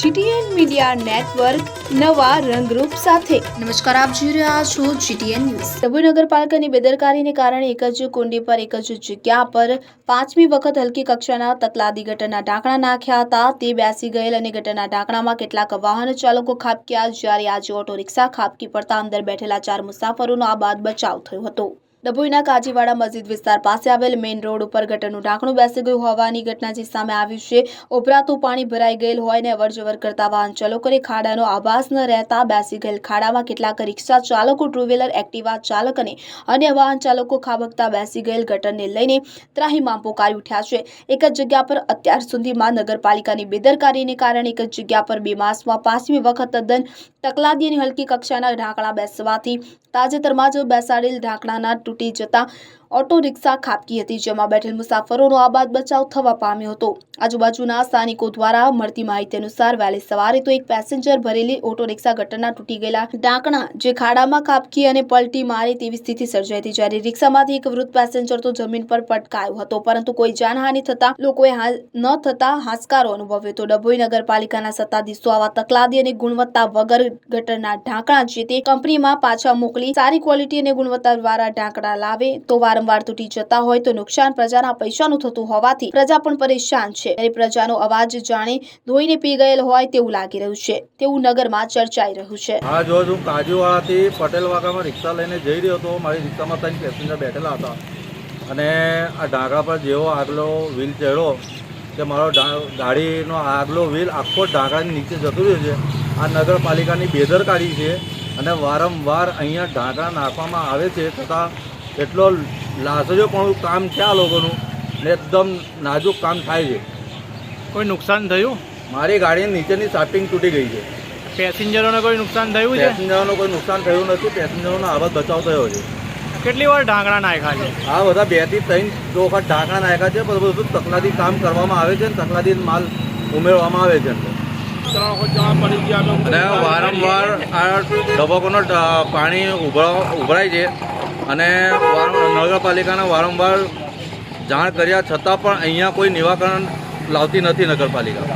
GTN media network નવા રંગરૂપ સાથે. નમસ્કાર આપ જોઈ રહ્યા છો જીટીએન ન્યૂઝ. ડભોઈ નગરપાલિકાની બેદરકારીને કારણે એક જ કુંડી પર એક જ જગ્યા પર પાંચમી વખત હલકી કક્ષાના તકલાદી ગટરના ઢાંકણા નાખ્યા હતા. તે બેસી ગયેલ અને ગટરના ઢાંકણામાં કેટલાક વાહન ચાલકો ખાબક્યા. જ્યારે આજે ઓટો રિક્ષા ખાબકી પડતા અંદર બેઠેલા ચાર મુસાફરોનો આ બાદ બચાવ થયો હતો. ડભોઈના કાજીવાડા મસ્જિદ વિસ્તાર પાસે આવેલ મેઇન રોડ ઉપર ગટરનું ઢાંકણું બેસી ગયું હોવાની ઘટના જે સામે આવી છે. ઉભરાતું પાણી ભરાઈ ગયેલ હોય ને અવરજવર કરતા વાહન ચાલકોને ખાડાનો આભાસ ન રહેતા બેસી ગયેલ ખાડામાં કેટલાક રિક્ષા ચાલકો ટુ વ્હીલર એક્ટિવા ચાલક અને અન્ય વાહન ચાલકો ખાબકતા બેસી ગયેલ ગટરને લઈને ત્રાહીમામ પોકારી ઉઠ્યા છે. એક જ જગ્યા પર અત્યાર સુધીમાં નગરપાલિકાની બેદરકારીને કારણે એક જ જગ્યા પર બે માસમાં પાંચમી વખત તદ્દન તકલાદી અને હલકી કક્ષાના ઢાંકણા બેસવાથી તાજેતરમાં જ બેસાડેલ ઢાંકણાના તૂટી જતા ઓટો રિક્ષા ખાબકી હતી, જેમાં બેઠેલ મુસાફરોનો આબાદ બચાવ થવા પામ્યો હતો. આજુબાજુના સ્થાનિકો દ્વારા મળતી માહિતી અનુસાર વહેલી સવારે તો એક પેસેન્જર ભરેલી ઓટો રિક્ષા ગટરના તૂટી ગયેલા ઢાંકણા જે ખાડામાં ખાબકી અને પલટી મારે તેવી સ્થિતિ સર્જાઈ હતી, જ્યારે રિક્ષામાંથી એક વૃદ્ધ પેસેન્જર તો જમીન પર પટકાયો હતો, પરંતુ કોઈ જાનહાનિ થતા લોકોએ ન થતા હાશકારો અનુભવ્યો હતો. ડભોઈ નગરપાલિકાના સત્તાધીશો આવા તકલાદી અને ગુણવત્તા વગર ગટરના ઢાંકણા, જે તે કંપનીમાં પાછા મોકલી સારી ક્વોલિટી અને ગુણવત્તા દ્વારા ઢાંકણા લાવે, તો વારંવાર તૂટી જતા હોય તો નુકસાન પ્રજાના પૈસાનું થતું હોવાથી પ્રજા પણ પરેશાન છે. ત્યારે પ્રજાનો અવાજ જાણે ધોઈને પી ગયેલ હોય તેવું લાગી રહ્યું છે. તેવું નગરમાં ચર્ચાઈ રહ્યું છે. હા, જો હું કાજુવાળાથી પટેલ વાગામાં રિક્ષા લઈને જઈ રહ્યો હતો મારી રિક્ષામાં ત્રણ પેસેન્જર બેઠેલા હતા. અને આ ઢાંકા પર જેવો આગલો વ્હીલ ચડ્યો કે મારો ગાડીનો આગલો વ્હીલ આખો ઢાંકણાની નીચે જતો રહ્યો છે. આ નગરપાલિકાની બેદરકારી છે અને વારંવાર અહીંયા ઢાંકણા નાખવામાં આવે છે છતાં એટલો લાસજો પણ કામ છે આ લોકોનું. ને એકદમ નાજુક કામ થાય છે. કોઈ નુકસાન થયું? મારી ગાડીની નીચેની સાપિંગ તૂટી ગઈ છે. પેસેન્જરોને કોઈ નુકસાન થયું છે? પેસેન્જરોને કોઈ નુકસાન થયું નથી. પેસેન્જરોનો આવાજ બચાવ થયો છે. કેટલી વાર ઢાંકણા નાખ્યા છે? આ બધા બેથી ત્રણ વખત ઢાંકણા નાખ્યા છે બધું બધું તકલાદી કામ કરવામાં આવે છે ને તકલાથી માલ ઉમેરવામાં આવે છે. અંદર. અને વારંવાર આ ડબકોનો પાણી ઉભરા ઉભરાય છે. અને નગરપાલિકાને વારંવાર જાણ કર્યા છતાં પણ અહીંયા કોઈ નિવાકરણ લાવતી નથી નગરપાલિકા.